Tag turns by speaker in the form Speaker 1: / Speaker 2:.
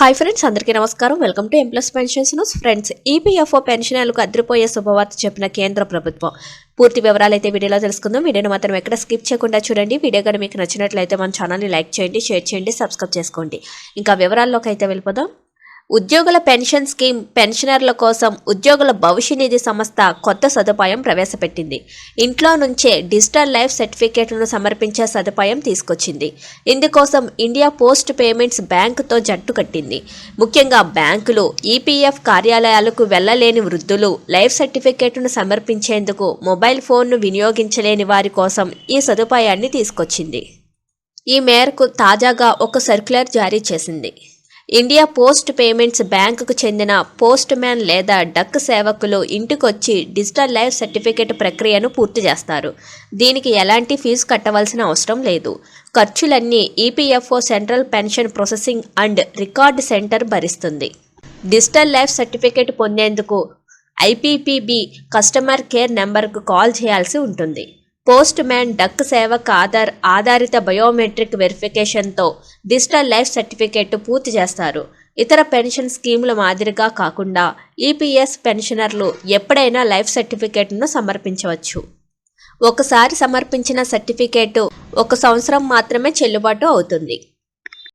Speaker 1: Hi friends అందరికీ నమస్కారం. Welcome to employees pensions news friends EPFO పెన్షనర్లకు అద్రిపోయే శుభవార్త చెప్పిన కేంద్ర ప్రభుత్వం. పూర్తి వివరాలు అయితే వీడియోలో తెలుసుకుందాం. వీడియోని మాత్రం ఎక్కడ స్కిప్ చేయకుండా చూడండి. వీడియో కానీ మీకు నచ్చినట్లయితే మన ఛానల్ని లైక్ చేయండి షేర్ చేయండి సబ్స్క్రైబ్ చేసుకోండి. ఇంకా వివరాల్లోకి అయితే వెళ్ళిపోదాం. ఉద్యోగుల పెన్షన్ స్కీమ్ పెన్షనర్ల కోసం ఉద్యోగుల భవిష్య నిధి సంస్థ కొత్త సదుపాయం ప్రవేశపెట్టింది. ఇంట్లో నుంచే డిజిటల్ లైఫ్ సర్టిఫికేట్ను సమర్పించే సదుపాయం తీసుకొచ్చింది. ఇందుకోసం ఇండియా పోస్ట్ పేమెంట్స్ బ్యాంకుతో జట్టు కట్టింది. ముఖ్యంగా బ్యాంకులు ఈపీఎఫ్ కార్యాలయాలకు వెళ్ళలేని వృద్ధులు లైఫ్ సర్టిఫికేట్ను సమర్పించేందుకు మొబైల్ ఫోన్ను వినియోగించలేని వారి కోసం ఈ సదుపాయాన్ని తీసుకొచ్చింది. ఈ మేరకు తాజాగా ఒక సర్క్యులర్ జారీ చేసింది. ఇండియా పోస్ట్ పేమెంట్స్ బ్యాంకుకు చెందిన పోస్ట్ మ్యాన్ లేదా డక్ సేవకులు ఇంటికొచ్చి డిజిటల్ లైఫ్ సర్టిఫికేట్ ప్రక్రియను పూర్తి చేస్తారు. దీనికి ఎలాంటి ఫీజు కట్టవలసిన అవసరం లేదు. ఖర్చులన్నీ EPFO central pension processing and record centre భరిస్తుంది. డిజిటల్ లైఫ్ సర్టిఫికేట్ పొందేందుకు ఐపీపీబీ కస్టమర్ కేర్ నెంబర్కు కాల్ చేయాల్సి ఉంటుంది. పోస్ట్ మ్యాన్ డక్ సేవక్ ఆధార్ ఆధారిత బయోమెట్రిక్ వెరిఫికేషన్తో డిజిటల్ లైఫ్ సర్టిఫికేట్ పూర్తి చేస్తారు. ఇతర పెన్షన్ స్కీముల మాదిరిగా కాకుండా ఈపీఎస్ పెన్షనర్లు ఎప్పుడైనా లైఫ్ సర్టిఫికేట్ను సమర్పించవచ్చు. ఒకసారి సమర్పించిన సర్టిఫికేటు ఒక సంవత్సరం మాత్రమే చెల్లుబాటు అవుతుంది.